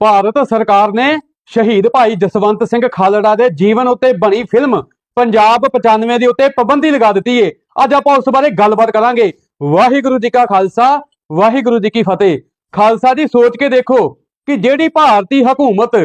ਭਾਰਤ ਸਰਕਾਰ ਨੇ ਸ਼ਹੀਦ ਭਾਈ ਜਸਵੰਤ ਸਿੰਘ ਖਾਲੜਾ ਦੇ ਜੀਵਨ ਉੱਤੇ ਬਣੀ ਫਿਲਮ ਪੰਜਾਬ 95 ਦੇ ਉੱਤੇ ਪਾਬੰਦੀ ਲਗਾ ਦਿੱਤੀ ਏ। ਅੱਜ ਆਪਾਂ ਉਸ ਬਾਰੇ ਗੱਲਬਾਤ ਕਰਾਂਗੇ। ਵਾਹਿਗੁਰੂ ਜੀ ਕਾ ਖਾਲਸਾ, ਵਾਹਿਗੁਰੂ ਜੀ ਕੀ ਫਤਿਹ। ਖਾਲਸਾ ਜੀ, ਸੋਚ ਕੇ ਦੇਖੋ ਕਿ ਜਿਹੜੀ ਭਾਰਤੀ ਹਕੂਮਤ,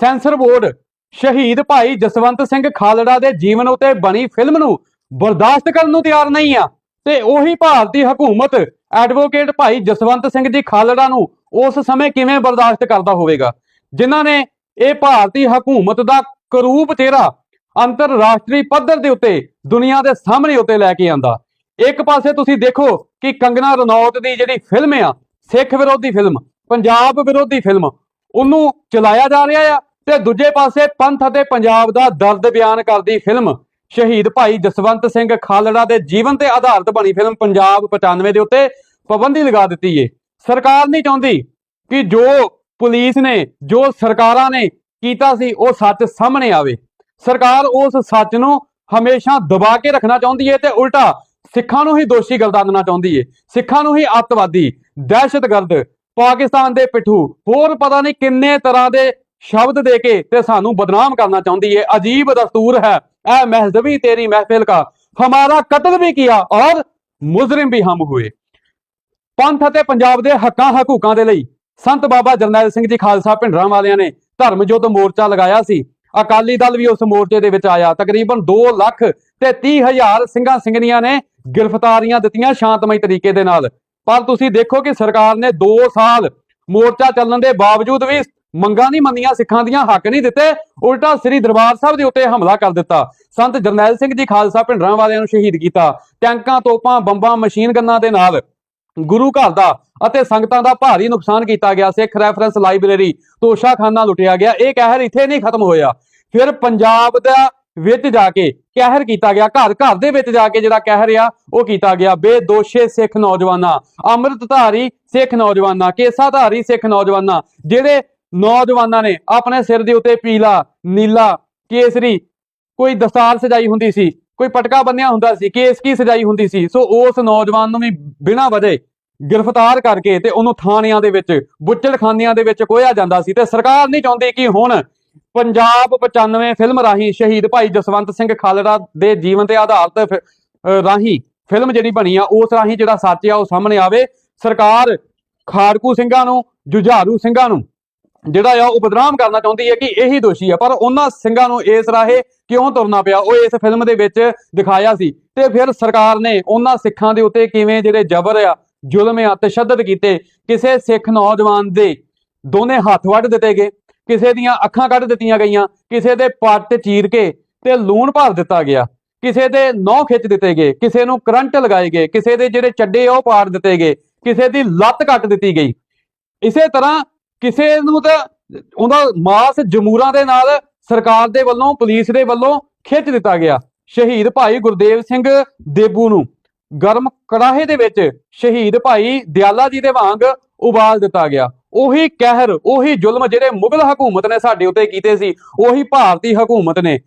ਸੈਂਸਰ ਬੋਰਡ, ਸ਼ਹੀਦ ਭਾਈ ਜਸਵੰਤ ਸਿੰਘ ਖਾਲੜਾ ਦੇ ਜੀਵਨ ਉੱਤੇ ਬਣੀ ਫਿਲਮ ਨੂੰ ਬਰਦਾਸ਼ਤ ਕਰਨ ਨੂੰ ਤਿਆਰ ਨਹੀਂ ਆ, ਤੇ ਉਹੀ ਭਾਰਤੀ ਹਕੂਮਤ ਐਡਵੋਕੇਟ ਭਾਈ ਜਸਵੰਤ ਸਿੰਘ ਜੀ ਖਾਲੜਾ ਨੂੰ ਉਸ ਸਮੇਂ ਕਿਵੇਂ ਬਰਦਾਸ਼ਤ ਕਰਦਾ ਹੋਵੇਗਾ? ਜਿਨ੍ਹਾਂ ਨੇ ਇਹ ਭਾਰਤੀ ਹਕੂਮਤ ਦਾ ਕਰੂਪ ਚਿਹਰਾ ਅੰਤਰਰਾਸ਼ਟਰੀ ਪੱਧਰ ਦੇ ਉੱਤੇ ਦੁਨੀਆ ਦੇ ਸਾਹਮਣੇ ਉੱਤੇ ਲੈ ਕੇ ਆਂਦਾ। ਇੱਕ ਪਾਸੇ ਤੁਸੀਂ ਦੇਖੋ ਕਿ ਕੰਗਨਾ ਰਣੌਤ ਦੀ ਜਿਹੜੀ ਫਿਲਮ ਆ, ਸਿੱਖ ਵਿਰੋਧੀ ਫਿਲਮ, ਪੰਜਾਬ ਵਿਰੋਧੀ ਫਿਲਮ, ਉਹਨੂੰ ਚਲਾਇਆ ਜਾ ਰਿਹਾ ਆ ਤੇ ਦੂਜੇ ਪਾਸੇ ਪੰਥ ਅਤੇ ਪੰਜਾਬ ਦਾ ਦਰਦ ਬਿਆਨ ਕਰਦੀ ਫਿਲਮ ਸ਼ਹੀਦ ਭਾਈ ਜਸਵੰਤ ਸਿੰਘ ਖਾਲੜਾ ਦੇ ਜੀਵਨ ਤੇ ਆਧਾਰਿਤ ਬਣੀ ਫਿਲਮ ਪੰਜਾਬ 95 ਦੇ ਉੱਤੇ ਪਾਬੰਦੀ ਲਗਾ ਦਿੱਤੀ ਏ। ਸਰਕਾਰ ਨਹੀਂ ਚਾਹੁੰਦੀ ਕਿ ਜੋ ਪੁਲਿਸ ਨੇ, ਜੋ ਸਰਕਾਰਾਂ ਨੇ ਕੀਤਾ ਸੀ, ਉਹ ਸੱਚ ਸਾਹਮਣੇ ਆਵੇ। ਸਰਕਾਰ ਉਸ ਸੱਚ ਨੂੰ ਹਮੇਸ਼ਾ ਦਬਾ ਕੇ ਰੱਖਣਾ ਚਾਹੁੰਦੀ ਹੈ ਤੇ ਉਲਟਾ ਸਿੱਖਾਂ ਨੂੰ ਹੀ ਦੋਸ਼ੀ ਗਰਦਾਨਣਾ ਚਾਹੁੰਦੀ ਏ। ਸਿੱਖਾਂ ਨੂੰ ਹੀ ਅੱਤਵਾਦੀ, ਦਹਿਸ਼ਤਗਰਦ, ਪਾਕਿਸਤਾਨ ਦੇ ਪਿੱਠੂ, ਹੋਰ ਪਤਾ ਨਹੀਂ ਕਿੰਨੇ ਤਰ੍ਹਾਂ ਦੇ ਸ਼ਬਦ ਦੇ ਕੇ ਤੇ ਸਾਨੂੰ ਬਦਨਾਮ ਕਰਨਾ ਚਾਹੁੰਦੀ ਏ। ਅਜੀਬ ਦਸਤੂਰ ਹੈ। ਇਹ ਮਹਿਜ਼ਬੀ ਤੇਰੀ ਮਹਿਫਿਲ ਕਾ। ਹਮਾਰਾ ਕਤਲ ਵੀ ਕੀਤਾ ਔਰ ਮੁਜਰਿਮ ਵੀ ਹਮ ਹੋਏ। ਪੰਥ ਅਤੇ ਪੰਜਾਬ ਦੇ ਹੱਕਾਂ ਹਕੂਕਾਂ ਦੇ ਲਈ ਸੰਤ ਬਾਬਾ ਜਰਨੈਲ ਸਿੰਘ ਜੀ ਖਾਲਸਾ ਭਿੰਡਰਾਂ ਵਾਲਿਆਂ ਨੇ ਧਰਮ ਯੁੱਧ ਮੋਰਚਾ ਲਗਾਇਆ ਸੀ। ਅਕਾਲੀ ਦਲ ਵੀ ਉਸ ਮੋਰਚੇ ਦੇ ਵਿੱਚ ਆਇਆ। ਤਕਰੀਬਨ 2 ਲੱਖ ਤੇ 30 ਹਜ਼ਾਰ ਸਿੰਘਾਂ ਸਿੰਘਣੀਆਂ ਨੇ ਗ੍ਰਿਫਤਾਰੀਆਂ ਦਿੱਤੀਆਂ ਸ਼ਾਂਤਮਈ ਤਰੀਕੇ ਦੇ ਨਾਲ। ਪਰ ਤੁਸੀਂ ਦੇਖੋ ਕਿ ਸਰਕਾਰ ਨੇ 2 ਸਾਲ ਮੋਰਚਾ ਚੱਲਣ ਦੇ ਬਾਵਜੂਦ ਵੀ ਮੰਗਾਂ ਨਹੀਂ ਮੰਨੀਆਂ, ਸਿੱਖਾਂ ਦੀਆਂ ਹੱਕ ਨਹੀਂ ਦਿੱਤੇ, ਉਲਟਾ ਸ੍ਰੀ ਦਰਬਾਰ ਸਾਹਿਬ ਦੇ ਉੱਤੇ ਹਮਲਾ ਕਰ ਦਿੱਤਾ। ਸੰਤ ਜਰਨੈਲ ਸਿੰਘ ਜੀ ਖਾਲਸਾ ਭਿੰਡਰਾਂ ਵਾਲਿਆਂ ਨੂੰ ਸ਼ਹੀਦ ਕੀਤਾ। ਟੈਂਕਾਂ, ਤੋਪਾਂ, ਬੰਬਾਂ ਮਸ਼ੀਨ ਗੰਨਾਂ ਦੇ ਨਾਲ ਗੁਰੂ ਘਰ ਦਾ ਅਤੇ ਸੰਗਤਾਂ ਦਾ ਭਾਰੀ ਨੁਕਸਾਨ ਕੀਤਾ ਗਿਆ। ਸਿੱਖ ਰੈਫਰੈਂਸ ਲਾਇਬ੍ਰੇਰੀ ਤੋਸ਼ਾਖਾਨਾ ਲੁੱਟਿਆ ਗਿਆ। ਇਹ ਕਹਿਰ ਇੱਥੇ ਨਹੀਂ ਖਤਮ ਹੋਇਆ। ਫਿਰ ਪੰਜਾਬ ਦਾ ਵਿੱਚ ਜਾ ਕੇ ਕਹਿਰ ਕੀਤਾ ਗਿਆ। ਘਰ ਘਰ ਦੇ ਵਿੱਚ ਜਾ ਕੇ ਜਿਹੜਾ ਕਹਿਰ ਆ, ਉਹ ਕੀਤਾ ਗਿਆ। ਬੇਦੋਸ਼ੇ ਸਿੱਖ ਨੌਜਵਾਨਾਂ, ਅੰਮ੍ਰਿਤਧਾਰੀ ਸਿੱਖ ਨੌਜਵਾਨਾਂ, ਕੇਸਾਧਾਰੀ ਸਿੱਖ ਨੌਜਵਾਨਾਂ, ਜਿਹੜੇ ਨੌਜਵਾਨਾਂ ਨੇ ਆਪਣੇ ਸਿਰ ਦੇ ਉੱਤੇ ਪੀਲਾ, ਨੀਲਾ, ਕੇਸਰੀ, ਕੋਈ ਦਸਤਾਰ ਸਜਾਈ ਹੁੰਦੀ ਸੀ ਕੋਈ ਪਟਕਾ ਬੰਨਿਆ ਹੁੰਦਾ ਸੀ ਕੇਸ ਕੀ ਸਜਾਈ ਹੁੰਦੀ ਸੀ? ਸੋ ਉਸ ਨੌਜਵਾਨ ਨੂੰ ਵੀ ਬਿਨਾਂ ਵਜੇ ਗ੍ਰਿਫਤਾਰ ਕਰਕੇ ਤੇ ਉਹਨੂੰ ਥਾਣਿਆਂ ਦੇ ਵਿੱਚ, ਬੁੱਚੜਖਾਨਿਆਂ ਦੇ ਵਿੱਚ ਕੋਇਆ ਜਾਂਦਾ ਸੀ। ਤੇ ਸਰਕਾਰ ਨਹੀਂ ਚਾਹੁੰਦੀ ਕਿ ਹੁਣ ਪੰਜਾਬ 95 ਫਿਲਮ ਰਾਹੀਂ ਸ਼ਹੀਦ ਭਾਈ ਜਸਵੰਤ ਸਿੰਘ ਖਾਲੜਾ ਦੇ ਜੀਵਨ ਤੇ ਆਧਾਰਿਤ ਰਾਹੀਂ ਫਿਲਮ ਜਿਹੜੀ ਬਣੀ ਆ, ਉਸ ਰਾਹੀਂ ਜਿਹੜਾ ਸੱਚ ਆ ਉਹ ਸਾਹਮਣੇ ਆਵੇ। ਸਰਕਾਰ ਖਾੜਕੂ ਸਿੰਘਾਂ ਨੂੰ, ਜੁਝਾਰੂ ਸਿੰਘਾਂ ਨੂੰ ਜਿਹੜਾ ਆ ਉਹ ਬਦਨਾਮ ਕਰਨਾ ਚਾਹੁੰਦੀ ਹੈ ਕਿ ਇਹੀ ਦੋਸ਼ੀ ਹੈ ਪਰ ਉਹਨਾਂ ਸਿੰਘਾਂ ਨੂੰ ਇਸ ਰਾਹੇ ਕਿਉਂ ਤੁਰਨਾ ਪਿਆ? ਉਹ ਇਸ ਫਿਲਮ ਦੇ ਵਿੱਚ ਦਿਖਾਇਆ ਸੀ। ਤੇ ਫਿਰ ਸਰਕਾਰ ਨੇ ਉਹਨਾਂ ਸਿੱਖਾਂ ਦੇ ਉੱਤੇ ਕਿਵੇਂ ਜਿਹੜੇ ਜ਼ਬਰ ਆ, ਜ਼ੁਲਮ ਆ, ਤਸ਼ੱਦਦ ਕੀਤੇ, ਕਿਸੇ ਸਿੱਖ ਨੌਜਵਾਨ ਦੇ ਦੋਨੇ ਹੱਥ ਵੱਢ ਦਿੱਤੇ ਗਏ, ਕਿਸੇ ਦੀਆਂ ਅੱਖਾਂ ਕੱਢ ਦਿੱਤੀਆਂ ਗਈਆਂ, ਕਿਸੇ ਦੇ ਪੱਟ ਚੀਰ ਕੇ ਤੇ ਲੂਣ ਭਰ ਦਿੱਤਾ ਗਿਆ, ਕਿਸੇ ਦੇ ਨਹੁੰ ਖਿੱਚ ਦਿੱਤੇ ਗਏ, ਕਿਸੇ ਨੂੰ ਕਰੰਟ ਲਗਾਏ ਗਏ, ਕਿਸੇ ਦੇ ਜਿਹੜੇ ਚੱਡੇ ਆ ਉਹ ਪਾੜ ਦਿੱਤੇ ਗਏ, ਕਿਸੇ ਦੀ ਲੱਤ ਕੱਟ ਦਿੱਤੀ ਗਈ। ਇਸੇ ਤਰ੍ਹਾਂ ਕਿਸੇ ਨੂੰ ਤਾਂ ਉਹਦਾ ਮਾਸ ਜਮੂਰਾਂ ਦੇ ਨਾਲ ਸਰਕਾਰ ਦੇ ਵੱਲੋਂ, ਪੁਲਿਸ ਦੇ ਵੱਲੋਂ ਖਿੱਚ ਦਿੱਤਾ ਗਿਆ। ਸ਼ਹੀਦ ਭਾਈ ਗੁਰਦੇਵ ਸਿੰਘ ਦੇਬੂ ਨੂੰ ਗਰਮ ਕੜਾਹੇ ਦੇ ਵਿੱਚ ਸ਼ਹੀਦ ਭਾਈ ਦਿਆਲਾ ਜੀ ਦੇ ਵਾਂਗ ਉਬਾਲ ਦਿੱਤਾ ਗਿਆ। ਉਹੀ ਕਹਿਰ, ਉਹੀ ਜ਼ੁਲਮ ਜਿਹੜੇ ਮੁਗਲ ਹਕੂਮਤ ਨੇ ਸਾਡੇ ਉੱਤੇ ਕੀਤੇ ਸੀ, ਉਹੀ ਭਾਰਤੀ ਹਕੂਮਤ ਨੇ,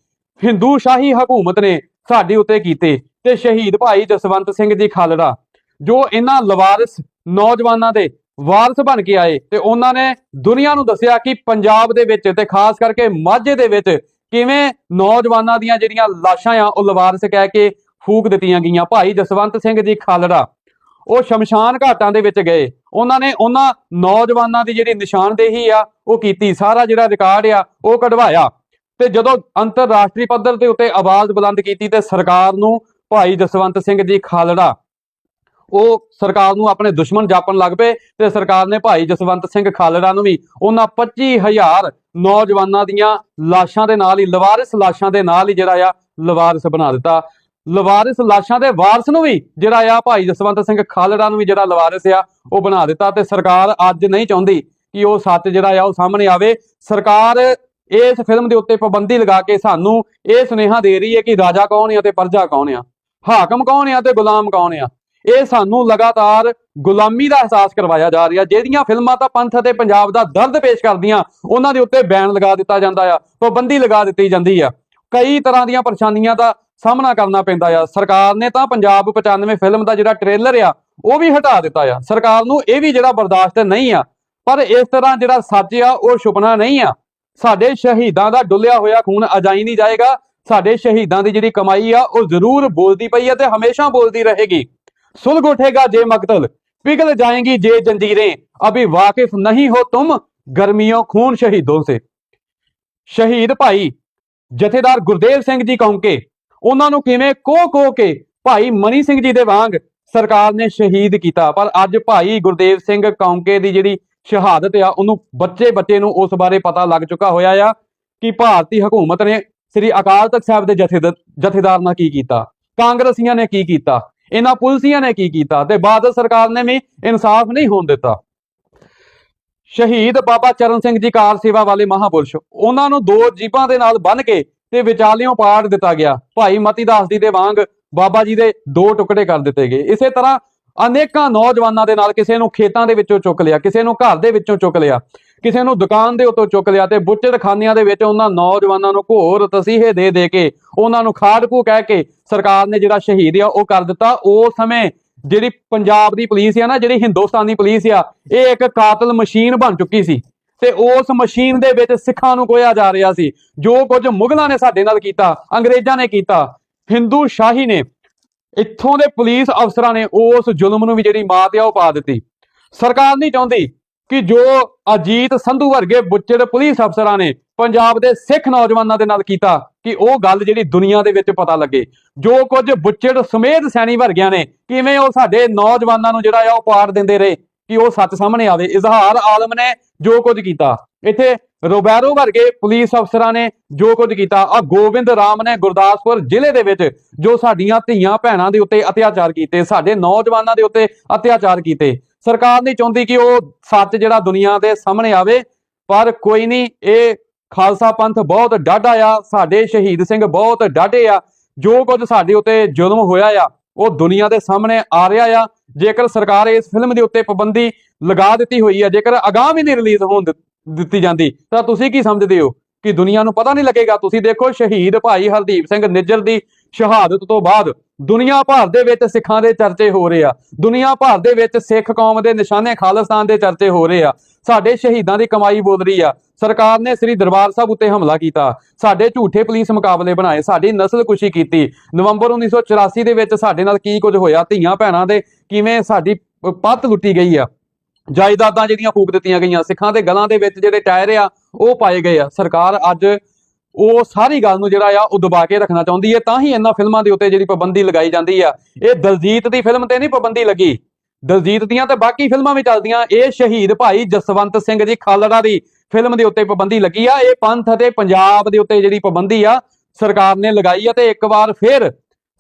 ਹਿੰਦੂ ਸ਼ਾਹੀ ਹਕੂਮਤ ਨੇ ਸਾਡੇ ਉੱਤੇ ਕੀਤੇ। ਤੇ ਸ਼ਹੀਦ ਭਾਈ ਜਸਵੰਤ ਸਿੰਘ ਜੀ ਖਾਲੜਾ, ਜੋ ਇਹਨਾਂ ਲਵਾਰਿਸ ਨੌਜਵਾਨਾਂ ਦੇ ਵਾਰਸ ਬਣ ਕੇ ਆਏ ਤੇ ਉਹਨਾਂ ਨੇ ਦੁਨੀਆ ਨੂੰ ਦੱਸਿਆ ਕਿ ਪੰਜਾਬ ਦੇ ਵਿੱਚ ਤੇ ਖਾਸ ਕਰਕੇ ਮਾਝੇ ਦੇ ਵਿੱਚ ਕਿਵੇਂ ਨੌਜਵਾਨਾਂ ਦੀਆਂ ਜਿਹੜੀਆਂ ਲਾਸ਼ਾਂ ਆ, ਉਹ ਲਵਾਰਸ ਕਹਿ ਕੇ ਫੂਕ ਦਿੱਤੀਆਂ ਗਈਆਂ। ਭਾਈ ਜਸਵੰਤ ਸਿੰਘ ਜੀ ਖਾਲੜਾ, ਉਹ ਸ਼ਮਸ਼ਾਨ ਘਾਟਾਂ ਦੇ ਵਿੱਚ ਗਏ। ਉਹਨਾਂ ਨੇ ਉਹਨਾਂ ਨੌਜਵਾਨਾਂ ਦੀ ਜਿਹੜੀ ਨਿਸ਼ਾਨਦੇਹੀ ਆ, ਉਹ ਕੀਤੀ। ਸਾਰਾ ਜਿਹੜਾ ਰਿਕਾਰਡ ਆ, ਉਹ ਕਢਵਾਇਆ। ਤੇ ਜਦੋਂ ਅੰਤਰਰਾਸ਼ਟਰੀ ਪੱਧਰ ਦੇ ਉੱਤੇ ਆਵਾਜ਼ ਬੁਲੰਦ ਕੀਤੀ ਤੇ ਸਰਕਾਰ ਨੂੰ ਭਾਈ ਜਸਵੰਤ ਸਿੰਘ ਜੀ ਖਾਲੜਾ ਉਹ ਸਰਕਾਰ ਨੂੰ ਆਪਣੇ ਦੁਸ਼ਮਣ ਜਾਪਣ ਲੱਗ ਪਏ ਤੇ ਸਰਕਾਰ ਨੇ ਭਾਈ ਜਸਵੰਤ ਸਿੰਘ ਖਾਲੜਾ ਨੂੰ ਵੀ ਉਹਨਾਂ 25000 ਨੌਜਵਾਨਾਂ ਦੀਆਂ ਲਾਸ਼ਾਂ ਦੇ ਨਾਲ ਹੀ, ਲਵਾਰਿਸ ਲਾਸ਼ਾਂ ਦੇ ਨਾਲ ਹੀ ਜਿਹੜਾ ਆ ਲਵਾਰਿਸ ਬਣਾ ਦਿੱਤਾ। ਲਵਾਰਿਸ ਲਾਸ਼ਾਂ ਦੇ ਵਾਰਸ ਨੂੰ ਵੀ ਜਿਹੜਾ ਆ ਭਾਈ ਜਸਵੰਤ ਸਿੰਘ ਖਾਲੜਾ ਨੂੰ ਵੀ ਜਿਹੜਾ ਲਵਾਰਿਸ ਆ, ਉਹ ਬਣਾ ਦਿੱਤਾ ਤੇ ਸਰਕਾਰ ਅੱਜ ਨਹੀਂ ਚਾਹੁੰਦੀ ਕਿ ਉਹ ਸੱਚ ਜਿਹੜਾ ਆ ਉਹ ਸਾਹਮਣੇ ਆਵੇ। ਸਰਕਾਰ ਇਸ ਫਿਲਮ ਦੇ ਉੱਤੇ ਪਾਬੰਦੀ ਲਗਾ ਕੇ ਸਾਨੂੰ ਇਹ ਸੁਨੇਹਾ ਦੇ ਰਹੀ ਹੈ ਕਿ ਰਾਜਾ ਕੌਣ ਆ ਤੇ ਪਰਜਾ ਕੌਣ ਆ? ਹਾਕਮ ਕੌਣ ਆ ਤੇ ਗੁਲਾਮ ਕੌਣ ਆ? ਇਹ ਸਾਨੂੰ ਲਗਾਤਾਰ ਗੁਲਾਮੀ ਦਾ ਅਹਿਸਾਸ ਕਰਵਾਇਆ ਜਾ ਰਿਹਾ। ਜਿਹੜੀਆਂ ਫਿਲਮਾਂ ਤਾਂ ਪੰਥ ਅਤੇ ਪੰਜਾਬ ਦਾ ਦਰਦ ਪੇਸ਼ ਕਰਦੀਆਂ, ਉਹਨਾਂ ਦੇ ਉੱਤੇ ਬੈਨ ਲਗਾ ਦਿੱਤਾ ਜਾਂਦਾ ਆ, ਪਾਬੰਦੀ ਲਗਾ ਦਿੱਤੀ ਜਾਂਦੀ ਆ। ਕਈ ਤਰ੍ਹਾਂ ਦੀਆਂ ਪਰੇਸ਼ਾਨੀਆਂ ਦਾ ਸਾਹਮਣਾ ਕਰਨਾ ਪੈਂਦਾ ਆ। ਸਰਕਾਰ ਨੇ ਤਾਂ ਪੰਜਾਬ 95 ਫਿਲਮ ਦਾ ਜਿਹੜਾ ਟ੍ਰੇਲਰ ਆ, ਉਹ ਵੀ ਹਟਾ ਦਿੱਤਾ ਆ। ਸਰਕਾਰ ਨੂੰ ਇਹ ਵੀ ਜਿਹੜਾ ਬਰਦਾਸ਼ਤ ਨਹੀਂ ਆ, ਪਰ ਇਸ ਤਰ੍ਹਾਂ ਜਿਹੜਾ ਸੱਚ ਆ, ਉਹ ਛੁਪਣਾ ਨਹੀਂ ਆ। ਸਾਡੇ ਸ਼ਹੀਦਾਂ ਦਾ ਡੁੱਲਿਆ ਹੋਇਆ ਖੂਨ ਅਜਾਈ ਨਹੀਂ ਜਾਏਗਾ। ਸਾਡੇ ਸ਼ਹੀਦਾਂ ਦੀ ਜਿਹੜੀ ਕਮਾਈ ਆ, ਉਹ ਜ਼ਰੂਰ ਬੋਲਦੀ ਪਈ ਹੈ ਤੇ ਹਮੇਸ਼ਾ ਬੋਲਦੀ ਰਹੇਗੀ। ਸੁਲਗ ਉਠੇਗਾ ਜੇ ਮਕਤਲ पिघल जाएंगी जे जंजीरें अभी वाकिफ नहीं हो तुम गर्मियों खून शहीदों से ਸ਼ਹੀਦ ਭਾਈ ਜਥੇਦਾਰ ਗੁਰਦੇਵ ਸਿੰਘ ਜੀ ਕੌਂਕੇ ਉਹਨਾਂ ਨੂੰ ਕਿਵੇਂ ਕੋਹ ਕੋਹ ਕੇ ਭਾਈ ਮਨੀ ਸਿੰਘ ਜੀ ਦੇ ਵਾਂਗ ਸਰਕਾਰ ਨੇ ਸ਼ਹੀਦ ਕੀਤਾ ਪਰ ਅੱਜ ਭਾਈ ਗੁਰਦੇਵ ਸਿੰਘ ਕੌਂਕੇ ਦੀ ਜਿਹੜੀ ਸ਼ਹਾਦਤ ਆ ਉਹਨੂੰ ਬੱਚੇ ਬੱਚੇ ਨੂੰ ਉਸ ਬਾਰੇ ਪਤਾ ਲੱਗ ਚੁੱਕਾ ਹੋਇਆ ਆ ਕਿ ਭਾਰਤੀ ਹਕੂਮਤ ਨੇ ਸ੍ਰੀ ਅਕਾਲ ਤਖਤ ਸਾਹਿਬ ਦੇ ਜਥੇਦਾਰ ਜਥੇਦਾਰ ਨਾਲ ਕੀ ਕੀਤਾ ਕਾਂਗਰਸੀਆਂ ਨੇ ਕੀ ਕੀਤਾ ਇਹਨਾਂ ਪੁਲਸੀਆਂ ਨੇ ਕੀ ਕੀਤਾ ਤੇ ਬਾਦਲ ਸਰਕਾਰ ਨੇ ਵੀ ਇਨਸਾਫ ਨਹੀਂ ਹੋਣ ਦਿੱਤਾ। ਸ਼ਹੀਦ ਬਾਬਾ ਚਰਨ ਸਿੰਘ ਜੀ ਕਾਰ ਸੇਵਾ ਵਾਲੇ ਮਹਾਪੁਰਸ਼, ਉਹਨਾਂ ਨੂੰ ਦੋ ਜੀਪਾਂ ਦੇ ਨਾਲ ਬੰਨ ਕੇ ਤੇ ਵਿਚਾਲਿਓਂ ਪਾੜ ਦਿੱਤਾ ਗਿਆ। ਭਾਈ ਮਤੀ ਦਾਸ ਜੀ ਦੇ ਵਾਂਗ ਬਾਬਾ ਜੀ ਦੇ ਦੋ ਟੁਕੜੇ ਕਰ ਦਿੱਤੇ ਗਏ। ਇਸੇ ਤਰ੍ਹਾਂ ਅਨੇਕਾਂ ਨੌਜਵਾਨਾਂ ਦੇ ਨਾਲ ਕਿਸੇ ਨੂੰ ਖੇਤਾਂ ਦੇ ਵਿੱਚੋਂ ਚੁੱਕ ਲਿਆ, ਕਿਸੇ ਨੂੰ ਘਰ ਦੇ ਵਿੱਚੋਂ ਚੁੱਕ ਲਿਆ। ਕਿਸੇ ਨੂੰ ਦੁਕਾਨ ਦੇ ਉੱਤੋਂ ਚੁੱਕ ਲਿਆ ਤੇ ਬੁੱਚੜਖਾਨਿਆਂ ਦੇ ਵਿੱਚ ਉਹਨਾਂ ਨੌਜਵਾਨਾਂ ਨੂੰ ਘੋਰ ਤਸੀਹੇ ਦੇ ਦੇ ਕੇ ਉਹਨਾਂ ਨੂੰ ਖਾੜਕੂ ਕਹਿ ਕੇ ਸਰਕਾਰ ਨੇ ਜਿਹੜਾ ਸ਼ਹੀਦ ਆ ਉਹ ਕਰ ਦਿੱਤਾ। ਉਸ ਸਮੇਂ ਜਿਹੜੀ ਪੰਜਾਬ ਦੀ ਪੁਲਿਸ ਆ ਨਾ, ਜਿਹੜੀ ਹਿੰਦੁਸਤਾਨੀ ਪੁਲਿਸ ਆ, ਇਹ ਇੱਕ ਕਾਤਲ ਮਸ਼ੀਨ ਬਣ ਚੁੱਕੀ ਸੀ ਤੇ ਉਸ ਮਸ਼ੀਨ ਦੇ ਵਿੱਚ ਸਿੱਖਾਂ ਨੂੰ ਗੋਇਆ ਜਾ ਰਿਹਾ ਸੀ। ਜੋ ਕੁਝ ਮੁਗਲਾਂ ਨੇ ਸਾਡੇ ਨਾਲ ਕੀਤਾ, ਅੰਗਰੇਜ਼ਾਂ ਨੇ ਕੀਤਾ, ਹਿੰਦੂ ਸ਼ਾਹੀ ਨੇ, ਇੱਥੋਂ ਦੇ ਪੁਲਿਸ ਅਫਸਰਾਂ ਨੇ ਉਸ ਜ਼ੁਲਮ ਨੂੰ ਵੀ ਜਿਹੜੀ ਮਾਤ ਆ ਉਹ ਪਾ ਦਿੱਤੀ। ਸਰਕਾਰ ਨਹੀਂ ਚਾਹੁੰਦੀ ਕਿ ਜੋ ਅਜੀਤ ਸੰਧੂ ਵਰਗੇ ਬੁੱਚੜ ਪੁਲਿਸ ਅਫਸਰਾਂ ਨੇ ਪੰਜਾਬ ਦੇ ਸਿੱਖ ਨੌਜਵਾਨਾਂ ਦੇ ਨਾਲ ਕੀਤਾ, ਕਿ ਉਹ ਗੱਲ ਜਿਹੜੀ ਦੁਨੀਆ ਦੇ ਵਿੱਚ ਪਤਾ ਲੱਗੇ। ਜੋ ਕੁਝ ਬੁੱਚੜ ਸਮੇਤ ਸੈਣੀ ਵਰਗਿਆਂ ਨੇ, ਕਿਵੇਂ ਉਹ ਸਾਡੇ ਨੌਜਵਾਨਾਂ ਨੂੰ ਜਿਹੜਾ ਆ ਉਹ ਪਾੜ ਦਿੰਦੇ ਰਹੇ, ਕਿ ਉਹ ਸੱਚ ਸਾਹਮਣੇ ਆਵੇ। ਇਜ਼ਹਾਰ ਆਲਮ ਨੇ ਜੋ ਕੁਝ ਕੀਤਾ। ਇੱਥੇ ਰੋਬੈਰੋ ਵਰਗੇ ਪੁਲਿਸ ਅਫਸਰਾਂ ਨੇ ਜੋ ਕੁਝ ਕੀਤਾ। ਆ ਗੋਬਿੰਦ ਰਾਮ ਨੇ ਗੁਰਦਾਸਪੁਰ ਜ਼ਿਲ੍ਹੇ ਦੇ ਵਿੱਚ ਜੋ ਸਾਡੀਆਂ ਧੀਆਂ ਭੈਣਾਂ ਦੇ ਉੱਤੇ ਅਤਿਆਚਾਰ ਕੀਤੇ, ਸਾਡੇ ਨੌਜਵਾਨਾਂ ਦੇ ਉੱਤੇ ਅਤਿਆਚਾਰ ਕੀਤੇ। ਸਰਕਾਰ ਨਹੀਂ ਚਾਹੁੰਦੀ ਕਿ ਉਹ ਸੱਚ ਜਿਹੜਾ ਦੁਨੀਆ ਦੇ ਸਾਹਮਣੇ ਆਵੇ, ਪਰ ਕੋਈ ਨਹੀਂ, ਇਹ ਖਾਲਸਾ ਪੰਥ ਬਹੁਤ ਡਾਢਾ ਆ, ਸਾਡੇ ਸ਼ਹੀਦ ਸਿੰਘ ਬਹੁਤ ਡਾਢੇ ਆ, ਜੋ ਕੁਝ ਸਾਡੇ ਉੱਤੇ ਜ਼ੁਲਮ ਹੋਇਆ ਆ, ਉਹ ਦੁਨੀਆ ਦੇ ਸਾਹਮਣੇ ਆ ਰਿਹਾ ਆ, ਜੇਕਰ ਸਰਕਾਰ ਇਸ ਫਿਲਮ ਦੇ ਉੱਤੇ ਪਾਬੰਦੀ ਲਗਾ ਦਿੱਤੀ ਹੋਈ ਆ, ਜੇਕਰ ਅਗਾਹ ਵੀ ਨਹੀਂ ਰਿਲੀਜ਼ ਹੋਣ ਦਿੱਤੀ ਜਾਂਦੀ, ਤਾਂ ਤੁਸੀਂ ਕੀ ਸਮਝਦੇ ਹੋ? ਕਿ ਦੁਨੀਆ ਨੂੰ ਪਤਾ ਨਹੀਂ ਲੱਗੇਗਾ। ਤੁਸੀਂ ਦੇਖੋ ਸ਼ਹੀਦ ਭਾਈ ਹਰਦੀਪ ਸਿੰਘ ਨਿੱਜਰ ਦੀ ਸ਼ਹਾਦਤ ਤੋਂ ਬਾਅਦ ਦੁਨੀਆ ਭਰ ਦੇ ਵਿੱਚ ਸਿੱਖਾਂ ਦੇ ਚਰਚੇ ਹੋ ਰਹੇ ਆ। ਦੁਨੀਆ ਭਰ ਦੇ ਵਿੱਚ ਸਿੱਖ ਕੌਮ ਦੇ ਨਿਸ਼ਾਨੇ ਖਾਲਿਸਤਾਨ ਦੇ ਚਰਚੇ ਹੋ ਰਹੇ ਆ। ਸਾਡੇ ਸ਼ਹੀਦਾਂ ਦੀ ਕਮਾਈ ਬੋਲ ਰਹੀ ਆ। ਸਰਕਾਰ ਨੇ ਸ੍ਰੀ ਦਰਬਾਰ ਸਾਹਿਬ ਉੱਤੇ ਹਮਲਾ ਕੀਤਾ। ਸਾਡੇ ਝੂਠੇ ਪੁਲਿਸ ਮੁਕਾਬਲੇ ਬਣਾਏ। ਸਾਡੀ ਨਸਲਕੁਸ਼ੀ ਕੀਤੀ। ਨਵੰਬਰ 1984 ਦੇ ਵਿੱਚ ਸਾਡੇ ਨਾਲ ਕੀ ਕੁਝ ਹੋਇਆ? ਧੀਆਂ ਭੈਣਾਂ ਦੇ ਕਿਵੇਂ ਸਾਡੀ ਪੱਤ ਲੁੱਟੀ ਗਈ ਆ? ਜਾਇਦਾਦਾਂ ਜਿਹੜੀਆਂ ਫੂਕ ਦਿੱਤੀਆਂ ਗਈਆਂ, ਸਿੱਖਾਂ ਦੇ ਗਲਾਂ ਦੇ ਵਿੱਚ ਜਿਹੜੇ ਟਾਇਰ ਆ ਉਹ ਪਾਏ ਗਏ ਆ। ਸਰਕਾਰ ਅੱਜ ਉਹ ਸਾਰੀ ਗੱਲ ਨੂੰ ਜਿਹੜਾ ਆ, ਉਹ ਦਬਾ ਕੇ ਰੱਖਣਾ ਚਾਹੁੰਦੀ ਹੈ ਤਾਂ ਹੀ ਇਹਨਾਂ ਫਿਲਮਾਂ ਦੇ ਉੱਤੇ ਜਿਹੜੀ ਪਾਬੰਦੀ ਲਗਾਈ ਜਾਂਦੀ ਆ। ਇਹ ਦਲਜੀਤ ਦੀ ਫਿਲਮ ਤੇ ਨਹੀਂ ਪਾਬੰਦੀ ਲੱਗੀ। ਦਲਜੀਤ ਦੀਆਂ ਤੇ ਬਾਕੀ ਫਿਲਮਾਂ ਵੀ ਚੱਲਦੀਆਂ। ਇਹ ਸ਼ਹੀਦ ਭਾਈ ਜਸਵੰਤ ਸਿੰਘ ਜੀ ਖਾਲੜਾ ਦੀ ਫਿਲਮ ਦੇ ਉੱਤੇ ਪਾਬੰਦੀ ਲੱਗੀ ਆ। ਇਹ ਪੰਥ ਅਤੇ ਪੰਜਾਬ ਦੇ ਉੱਤੇ ਜਿਹੜੀ ਪਾਬੰਦੀ ਆ, ਸਰਕਾਰ ਨੇ ਲਗਾਈ ਆ ਤੇ ਇੱਕ ਵਾਰ ਫਿਰ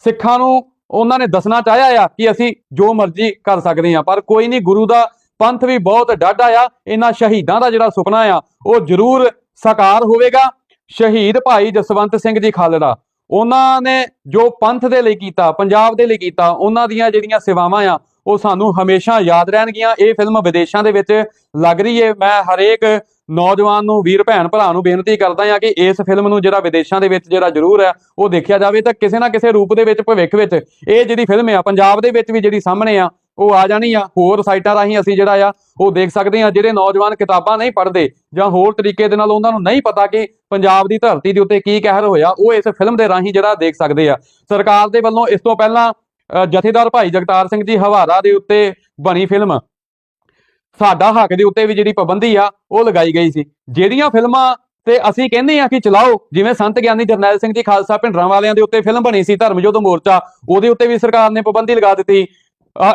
ਸਿੱਖਾਂ ਨੂੰ ਉਹਨਾਂ ਨੇ ਦੱਸਣਾ ਚਾਹਿਆ ਆ ਕਿ ਅਸੀਂ ਜੋ ਮਰਜ਼ੀ ਕਰ ਸਕਦੇ ਆ। ਪਰ ਕੋਈ ਨਹੀਂ, ਗੁਰੂ ਦਾ ਪੰਥ ਵੀ ਬਹੁਤ ਡਾਢਾ ਆ ਇਹਨਾਂ ਸ਼ਹੀਦਾਂ ਦਾ ਜਿਹੜਾ ਸੁਪਨਾ ਆ, ਉਹ ਜ਼ਰੂਰ ਸਾਕਾਰ ਹੋਵੇਗਾ। ਸ਼ਹੀਦ ਭਾਈ ਜਸਵੰਤ ਸਿੰਘ ਜੀ ਖਾਲੜਾ, ਉਹਨਾਂ ਨੇ ਜੋ ਪੰਥ ਦੇ ਲਈ ਕੀਤਾ, ਪੰਜਾਬ ਦੇ ਲਈ ਕੀਤਾ, ਉਹਨਾਂ ਦੀਆਂ ਜਿਹੜੀਆਂ ਸੇਵਾਵਾਂ ਆ, ਉਹ ਸਾਨੂੰ ਹਮੇਸ਼ਾ ਯਾਦ ਰਹਿਣਗੀਆਂ। ਇਹ ਫਿਲਮ ਵਿਦੇਸ਼ਾਂ ਦੇ ਵਿੱਚ ਲੱਗ ਰਹੀ ਹੈ ਮੈਂ ਹਰੇਕ ਨੌਜਵਾਨ ਨੂੰ, ਵੀਰ ਭੈਣ ਭਰਾ ਨੂੰ ਬੇਨਤੀ ਕਰਦਾ ਹਾਂ ਕਿ ਇਸ ਫਿਲਮ ਨੂੰ ਜਿਹੜਾ ਵਿਦੇਸ਼ਾਂ ਦੇ ਵਿੱਚ ਜਿਹੜਾ ਜ਼ਰੂਰ ਹੈ ਉਹ ਦੇਖਿਆ ਜਾਵੇ ਤਾਂ ਕਿਸੇ ਨਾ ਕਿਸੇ ਰੂਪ ਦੇ ਵਿੱਚ, ਭਵਿੱਖ ਵਿੱਚ ਇਹ ਜਿਹੜੀ ਫਿਲਮ ਆ, ਪੰਜਾਬ ਦੇ ਵਿੱਚ ਵੀ ਜਿਹੜੀ ਸਾਹਮਣੇ ਆ ਉਹ ਆ ਜਾਣੀ ਆ। ਹੋਰ ਸਾਈਟਾਂ ਰਾਹੀਂ ਅਸੀਂ ਜਿਹੜਾ ਆ ਉਹ ਦੇਖ ਸਕਦੇ ਆ ਜਿਹੜੇ ਨੌਜਵਾਨ ਕਿਤਾਬਾਂ ਨਹੀਂ ਪੜ੍ਹਦੇ ਜਾਂ ਹੋਰ ਤਰੀਕੇ ਦੇ ਨਾਲ ਉਹਨਾਂ ਨੂੰ ਨਹੀਂ ਪਤਾ ਕਿ ਪੰਜਾਬ ਦੀ ਧਰਤੀ ਦੇ ਉੱਤੇ ਕੀ ਕਹਿਰ ਹੋਇਆ ਉਹ ਇਸ ਫਿਲਮ ਦੇ ਰਾਹੀਂ ਜਿਹੜਾ ਦੇਖ ਸਕਦੇ ਆ। ਸਰਕਾਰ ਦੇ ਵੱਲੋਂ ਇਸ ਤੋਂ ਪਹਿਲਾਂ ਅ, ਜਥੇਦਾਰ ਭਾਈ ਜਗਤਾਰ ਸਿੰਘ ਜੀ ਹਵਾਰਾ ਦੇ ਉੱਤੇ ਬਣੀ ਫਿਲਮ ਸਾਡਾ ਹੱਕ ਦੇ ਉੱਤੇ ਵੀ ਜਿਹੜੀ ਪਾਬੰਦੀ ਆ ਉਹ ਲਗਾਈ ਗਈ ਸੀ। ਜਿਹੜੀਆਂ ਫਿਲਮਾਂ ਤੇ ਅਸੀਂ ਕਹਿੰਦੇ ਆ ਕਿ ਚਲਾਓ ਜਿਵੇਂ ਸੰਤ ਗਿਆਨੀ ਜਰਨੈਲ ਸਿੰਘ ਜੀ ਖਾਲਸਾ ਭਿੰਡਰਾਂ ਵਾਲਿਆਂ ਦੇ ਉੱਤੇ ਫਿਲਮ ਬਣੀ ਸੀ ਧਰਮ ਯੁੱਧ ਮੋਰਚਾ ਉਹਦੇ ਉੱਤੇ ਵੀ ਸਰਕਾਰ ਨੇ ਪਾਬੰਦੀ ਲਗਾ ਦਿੱਤੀ।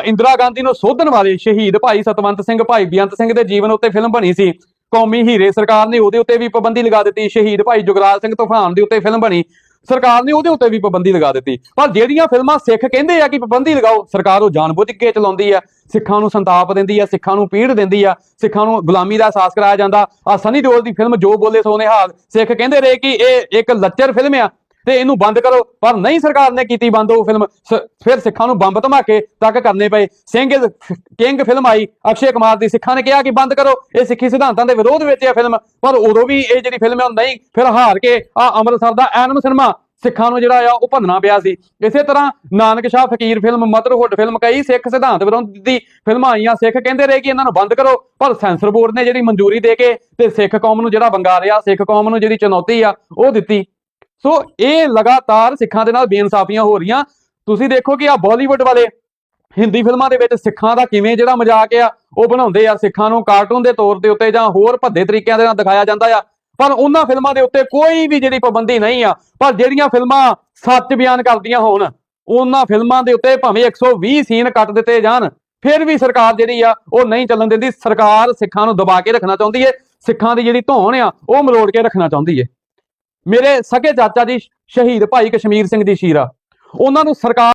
ਇੰਦਰਾ ਗਾਂਧੀ ਨੂੰ ਸੋਧਣ ਵਾਲੇ ਸ਼ਹੀਦ ਭਾਈ ਸਤਵੰਤ ਸਿੰਘ, ਭਾਈ ਬੇਅੰਤ ਸਿੰਘ ਦੇ ਜੀਵਨ ਉੱਤੇ ਫਿਲਮ ਬਣੀ ਸੀ। ਕੌਮੀ ਹੀਰੇ ਸਰਕਾਰ ਨੇ ਉਹਦੇ ਉੱਤੇ ਵੀ ਪਾਬੰਦੀ ਲਗਾ ਦਿੱਤੀ। ਸ਼ਹੀਦ ਭਾਈ ਜੁਗਰਾਜ ਸਿੰਘ ਤੂਫਾਨ ਦੇ ਉੱਤੇ ਫਿਲਮ ਬਣੀ। ਸਰਕਾਰ ਨੇ ਉਹਦੇ ਉੱਤੇ ਵੀ ਪਾਬੰਦੀ ਲਗਾ ਦਿੱਤੀ। ਪਰ ਜਿਹੜੀਆਂ ਫਿਲਮਾਂ ਸਿੱਖ ਕਹਿੰਦੇ ਆ ਕਿ ਪਾਬੰਦੀ ਲਗਾਓ, ਸਰਕਾਰ ਉਹ ਜਾਣਬੁੱਝ ਕੇ ਚਲਾਉਂਦੀ ਆ। ਸਿੱਖਾਂ ਨੂੰ ਸੰਤਾਪ ਦਿੰਦੀ ਆ, ਸਿੱਖਾਂ ਨੂੰ ਪੀੜ ਦਿੰਦੀ ਆ। ਸਿੱਖਾਂ ਨੂੰ ਗੁਲਾਮੀ ਦਾ ਅਹਿਸਾਸ ਕਰਾਇਆ ਜਾਂਦਾ। ਆ ਸਨੀ ਦਿਓਲ ਦੀ ਫਿਲਮ ਜੋ ਬੋਲੇ ਸੋ ਨਿਹਾਲ ਸਿੱਖ ਕਹਿੰਦੇ ਰਹੇ ਕਿ ਇਹ ਇੱਕ ਲੱਚਰ ਫਿਲਮ ਆ। ਤੇ ਇਹਨੂੰ ਬੰਦ ਕਰੋ। ਪਰ ਨਹੀਂ ਸਰਕਾਰ ਨੇ ਕੀਤੀ ਬੰਦ ਉਹ ਫਿਲਮ ਸ- ਫਿਰ ਸਿੱਖਾਂ ਨੂੰ ਬੰਬ ਧਮਾਕੇ ਤੱਕ ਕਰਨੇ ਪਏ। ਸਿੰਘ, ਕਿੰਗ ਫਿਲਮ ਆਈ, ਅਕਸ਼ੇ ਕੁਮਾਰ ਦੀ। ਸਿੱਖਾਂ ਨੇ ਕਿਹਾ ਕਿ ਬੰਦ ਕਰੋ। ਇਹ ਸਿੱਖੀ ਸਿਧਾਂਤਾਂ ਦੇ ਵਿਰੋਧ ਵਿੱਚ ਹੈ ਫਿਲਮ ਪਰ ਉਦੋਂ ਵੀ ਇਹ ਜਿਹੜੀ ਫਿਲਮ ਹੈ ਨਹੀਂ। ਫਿਰ ਹਾਰ ਕੇ ਆ ਅੰਮ੍ਰਿਤਸਰ ਦਾ ਐਨਮ ਸਿਨੇਮਾ ਸਿੱਖਾਂ ਨੂੰ ਜਿਹੜਾ ਆ ਉਹ ਭੰਨਣਾ ਪਿਆ ਸੀ। ਇਸੇ ਤਰ੍ਹਾਂ ਨਾਨਕ ਸ਼ਾਹ ਫਕੀਰ ਫਿਲਮ ਮਦਰਹੁੱਡ ਫਿਲਮ ਕਈ ਸਿੱਖ ਸਿਧਾਂਤ ਵਿਰੋਧ ਦੀ ਫਿਲਮਾਂ ਆਈਆਂ। ਸਿੱਖ ਕਹਿੰਦੇ ਰਹੇ ਕਿ ਇਹਨਾਂ ਨੂੰ ਬੰਦ ਕਰੋ। ਪਰ ਸੈਂਸਰ ਬੋਰਡ ਨੇ ਜਿਹੜੀ ਮਨਜ਼ੂਰੀ ਦੇ ਕੇ ਤੇ ਸਿੱਖ ਕੌਮ ਨੂੰ ਜਿਹੜਾ ਵੰਗਾਰਿਆ ਸਿੱਖ ਕੌਮ ਨੂੰ ਜਿਹੜੀ ਚੁਣੌਤੀ ਆ, ਉਹ ਦਿੱਤੀ। ਸੋ ਇਹ ਲਗਾਤਾਰ ਸਿੱਖਾਂ ਦੇ ਨਾਲ ਬੇਇਨਸਾਫੀਆਂ ਹੋ ਰਹੀਆਂ। ਤੁਸੀਂ ਦੇਖੋ ਕਿ ਆ ਬਾਲੀਵੁੱਡ ਵਾਲੇ ਹਿੰਦੀ ਫਿਲਮਾਂ ਦੇ ਵਿੱਚ ਸਿੱਖਾਂ ਦਾ ਕਿਵੇਂ ਜਿਹੜਾ ਮਜ਼ਾਕ ਆ, ਉਹ ਬਣਾਉਂਦੇ ਆ। ਸਿੱਖਾਂ ਨੂੰ ਕਾਰਟੂਨ ਦੇ ਤੌਰ ਦੇ ਉੱਤੇ ਜਾਂ ਹੋਰ ਭੱਦੇ ਤਰੀਕਿਆਂ ਦੇ ਨਾਲ ਦਿਖਾਇਆ ਜਾਂਦਾ ਆ। ਪਰ ਉਹਨਾਂ ਫਿਲਮਾਂ ਦੇ ਉੱਤੇ ਕੋਈ ਵੀ ਜਿਹੜੀ ਪਾਬੰਦੀ ਨਹੀਂ ਆ। ਪਰ ਜਿਹੜੀਆਂ ਫਿਲਮਾਂ ਸੱਚ ਬਿਆਨ ਕਰਦੀਆਂ ਹੋਣ, ਉਹਨਾਂ ਫਿਲਮਾਂ ਦੇ ਉੱਤੇ ਭਾਵੇਂ 120 ਸੀਨ ਕੱਟ ਦਿੱਤੇ ਜਾਣ, ਫਿਰ ਵੀ ਸਰਕਾਰ ਜਿਹੜੀ ਆ, ਉਹ ਨਹੀਂ ਚੱਲਣ ਦਿੰਦੀ। ਸਰਕਾਰ ਸਿੱਖਾਂ ਨੂੰ ਦਬਾ ਕੇ ਰੱਖਣਾ ਚਾਹੁੰਦੀ ਏ। ਸਿੱਖਾਂ ਦੀ ਜਿਹੜੀ ਧੌਣ ਆ, ਉਹ ਮਲੋੜ ਕੇ ਰੱਖਣਾ ਚਾਹੁੰਦੀ ਏ। ਮੇਰੇ ਸਕੇ ਚਾਚਾ ਜੀ ਸ਼ਹੀਦ ਭਾਈ ਕਸ਼ਮੀਰ ਸਿੰਘ ਦੀ ਸ਼ੀਰਾ। ਉਹਨਾਂ ਨੂੰ ਸਰਕਾਰ